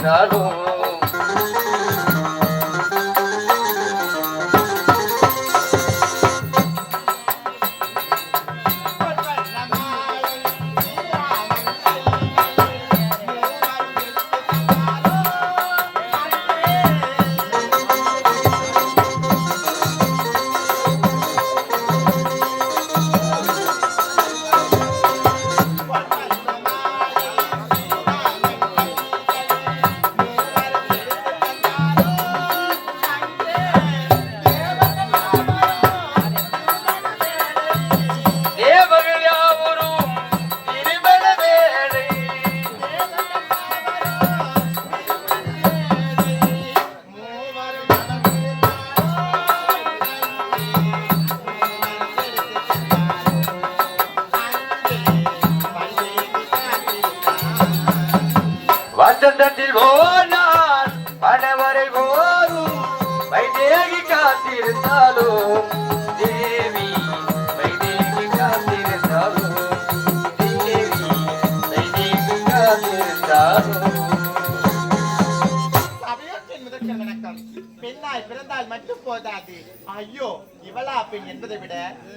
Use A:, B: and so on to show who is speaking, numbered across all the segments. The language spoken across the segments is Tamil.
A: Shalom. ¡Oh, no! மட்டும் ஐயோ இவளா பெண் என்பதை விட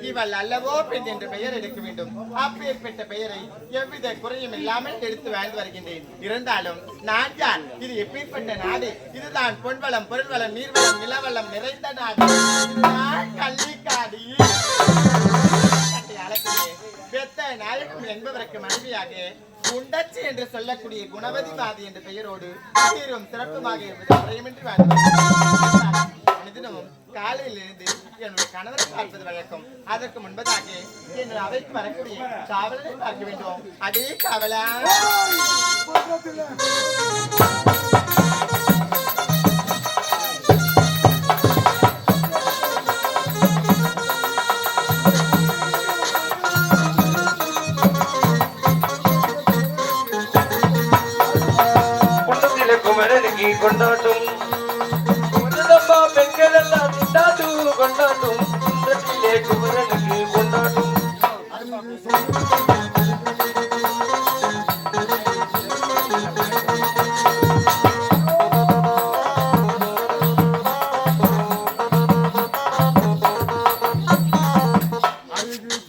A: இவள் அல்லவோ பெண் என்ற பெயர் எடுக்க வேண்டும். அப்பேற்பட்ட பெயரை எவ்வித குறையும் இல்லாமல் எடுத்து வாழ்ந்து வருகின்றேன். இருந்தாலும் நான் யார்? இது எப்பேற்பட்ட நாடு? இதுதான் பொன்வளம் பொருள்வளம் நீர்வளம் நிலவளம் நிறைந்த நாடு. இதுதான் கள்ளிக்காடு. பெத்த நாயகம் என்பவருக்கு மனைவியாக குண்டச்சி என்று சொல்லக்கூடிய குணவதிவாதி என்ற பெயரோடு சீரும் சிறப்புமாக இருப்பது குறையுமின்றி வாழ்ந்து அனுதினமும் காலையில் இருந்து என்னுடைய கணவரை பார்ப்பது வழக்கம். அதற்கு முன்பதாக என்னுடைய அவைக்கு வரக்கூடிய காவலரை பார்க்க வேண்டும். அதே காவலா!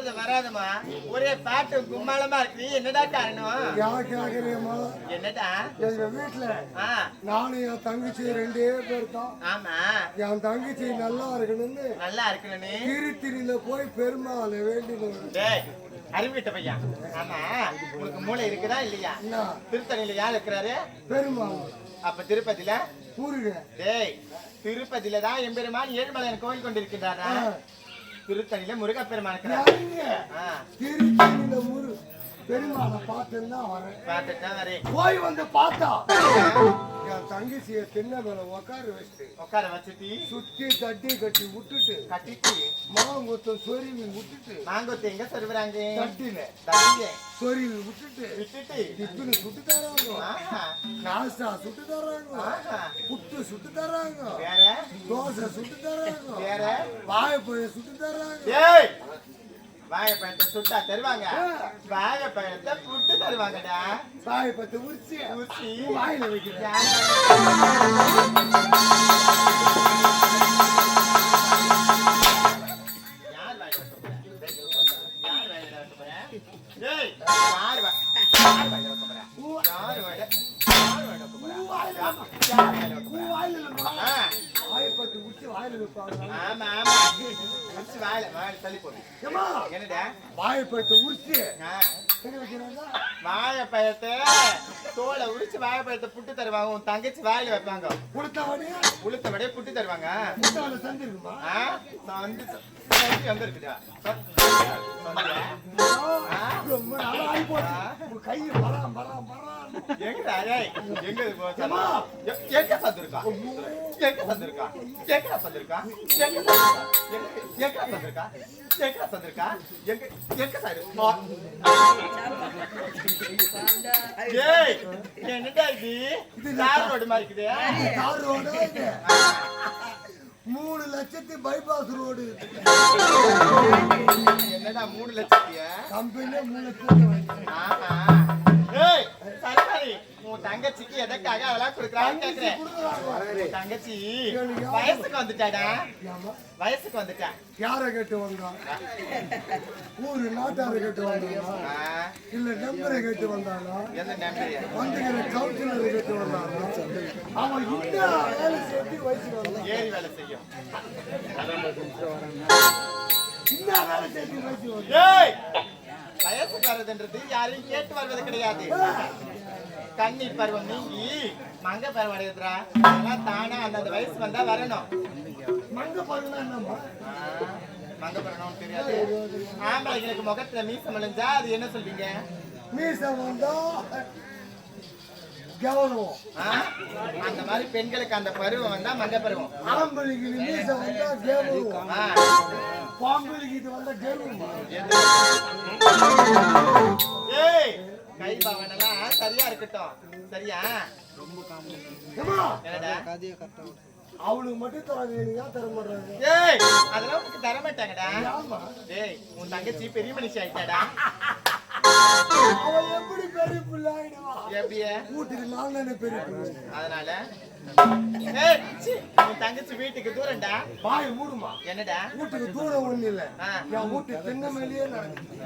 A: வராதம்மா. ஒரே பாட்டு கும்மாளமா இருக்கு. என்னடா காரணம்?
B: யார் கேக்குறியம்மா
A: என்னடா?
B: எங்க வீட்டுல நானும் என் தங்கச்சி ரெண்டே பேர் தான்
A: ஆமா.
B: என் தங்கச்சி நல்லா இருக்கணும்னு
A: நல்லா இருக்கணும்னு.
B: திருத்திரியில போய் பெருமாளை வேண்டினோம்.
A: டேய் அறிவிட்ட பையன். ஆமா. உனக்கு மூளை இருக்குதா இல்லையா? திருத்தணியில யார் இருக்கிறாரு?
B: பெருமாள்.
A: அப்ப திருப்பதியில?
B: ஊருக.
A: டேய் திருப்பதியில தான் எம்பெருமான் ஏழுமலையான் கோவில் கொண்டிருக்கிறாரா திருத்தணியில முருகப்பெருமான் இருக்கிறார்.
B: திருத்தணியில ஊரு பெருமாளை பார்த்துன்னு தான் வரேன்.
A: பார்த்துட்டு தான் வரேன்.
B: போய் வந்து பார்த்தா என் தங்கச்சிய திண்ண மேல உக்கார வச்சுட்டு
A: உட்கார வச்சுட்டு
B: சுத்தி தட்டி கட்டி விட்டுட்டு
A: கட்டிட்டு
B: மாங்குத்த சொருவி விட்டுட்டு
A: மாங்கொத்து எங்க சொல்லுறாங்க
B: தட்டில
A: தடிங்க
B: சொருவி விட்டுட்டு
A: விட்டுட்டு.
B: டிஃபனு சுட்டு தராங்க.
A: ஆஹா,
B: நாஸ்டா சுட்டு தராங்க. புட்டு சுட்டு தராங்க.
A: வேற.
B: தோசை சுட்டு தராங்க.
A: வேற.
B: வாழைப்பழ சுட்டு தராங்க.
A: ஏய்! வாழைப்பழத்தை சுட்டா தருவாங்க. வாழைப்பழத்தை புட்டு தருவாங்கடா.
B: வாழைப்பழத்தை உரிச்சு
A: ஊசி
B: வாயில வைக்கிறேன்.
A: போறா? யார் வாயில
B: வைப்பாங்க
A: ஆமா, ஆமா. வச்சு வாயில, வாயில தள்ளி போடு. என்னடா
B: வாழைப்பழத்தை
A: தோலை உரிச்சு வாழைப்பழத்தை புட்டு தருவாங்க உன் தங்கச்சி வாயில வைப்பாங்க
B: கொடுத்தவனே
A: உளுத்த வடையே புட்டு தருவாங்க நான் வந்து சந்தி சந்தியா? ஆ?
B: ரொம்ப நாளா ஆகி போச்சு கை வரான் வரான் வரான்
A: எங்கடா டேய்? எங்க இது போச்சு?
B: ஏம்மா.
A: எ- எங்க சந்திருக்கா? எங்க சந்திருக்கா? எங்க சந்திருக்கா? எங்க- எங்கடா சந்திருக்கா? எங்கடா சந்திருக்கா? எங்க- எங்க சைடு? ஏய், என்னடா இது? தார் ரோடு மாதிரி இருக்குதே.
B: தார் ரோடு. மூணு லட்சத்து பைபாஸ் ரோடு
A: என்னடா மூணு லட்சத்தியா?
B: கம்பெனியே மூணு வாங்கி.
A: உன் தங்கச்சிக்கு எதற்காக அதெல்லாம் கொடுக்குறான்னு கேக்குறேன். தங்கச்சி வயசுக்கு வந்துட்டாடா. வயசுக்கு வந்துட்டா.
B: யாரை கேட்டு வந்தான் ஊரு நாட்டாரை கேட்டு வந்தானா? இல்ல நம்பரை கேட்டு வந்தானா? வந்துக்கிற கவுன்சிலரை கேட்டு வந்தானா? அவன் இன்னும் வேலை செஞ்சு வயசு வந்தான்
A: ஏறி வேலை செய்யும்.
B: இன்னும் வேலை செஞ்சு வயசு வந்தான்
A: ஏய் வயசுக்கு வர்றதுன்றது யாரையும் கேட்டு வருவது கிடையாது. கன்னி பருவம் நீங்கி மங்க பருவம் அடையுதுடா அதெல்லாம் தானா அந்தந்த வயசு வந்தா வரணும்.
B: மங்க பாருன்னா என்னம்மா?
A: மங்க பருவம் தெரியாது. ஆம்பளைங்களுக்கு முகத்துல மீசம் விழுந்தா அது என்ன சொல்வீங்க?
B: மீச வந்தா கௌரவம்?
A: அந்த மாதிரி பெண்களுக்கு அந்த பருவம் வந்தா மங்க பருவம்.
B: ஆம்பளைக்கு இது மீச வந்தா கௌரவம் பாம்பளுக்கு இது வந்தா கௌரவமா
A: எது? ஏய் கை சரியா இருக்கட்டும் சரியா
B: அவளுக்கு மட்டும் எனக்கு ஏன் தர மாட்டாங்க
A: ஏய் அதெல்லாம் உனக்கு தர மாட்டாங்கடா டேய் உன் தங்கச்சி பெரிய மனுஷி ஆயிட்டாடா
B: எப்படி பெரிய பிள்ளை ஆயிடுவா வீட்டுக்கு பெரிய பிள்ளை
A: அதனால உன் தங்கச்சி வீட்டுக்கு தூரம்டா.
B: பாய் மூடுமா
A: என்னடா?
B: வீட்டுக்கு தூரம் ஒண்ணு இல்ல என் வீட்டு திண்ண மேலேயே நடக்குது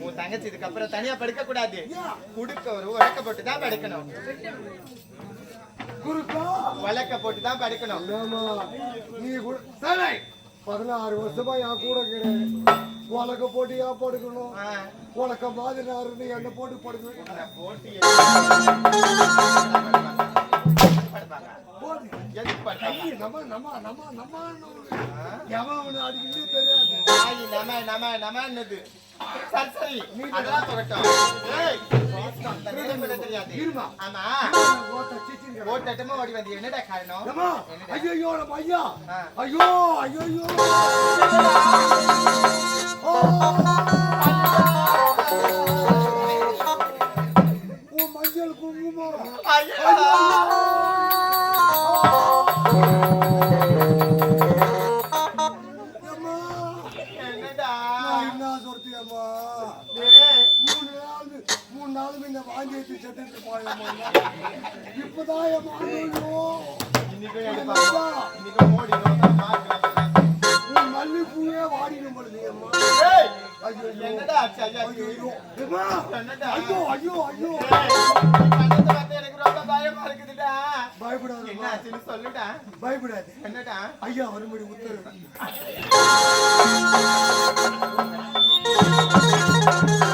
A: உன் தங்கச்சி இதுக்கப்புறம் தனியா படுக்க கூடாது குடுக்க ஒரு உலக்க போட்டு தான் படுக்கணும். போட்டு தான் படுக்கணும்.
B: நீ பதினாறு வருஷமா என் கூட கிடையாது உலக போட்டு ஏன் படுக்கணும் உலக மாதிரி இருந்து என்ன போட்டு படுக்கணும்? ஐயே, நம்ம நம்ம நம்ம நம்ம எவன் அடிக்கடி தெரியாது.
A: நாய் நம நம நமன்னது சரி சரி. அதெல்லாம் அந்த நேரம் கூட தெரியாது. ஆமா. ஓட்டட்டமா ஓடி வந்து? என்னடா காரணம்?
B: நம்ம ஐயா. ஐயோ. ஆ. உன் மஞ்சள் குங்குமம். வாடிடும் பொழுது அம்மா.
A: என்னடா ஆச்சு
B: ஐயா ஐயோ ஐயோ. ஐயோ
A: ஐயோ எனக்கு பயப்படாது
B: என்ன
A: ஆச்சுன்னு சொல்லுடா.
B: பயப்படாது.
A: என்னடா?
B: ஐயா வரும்படி உத்தரவு.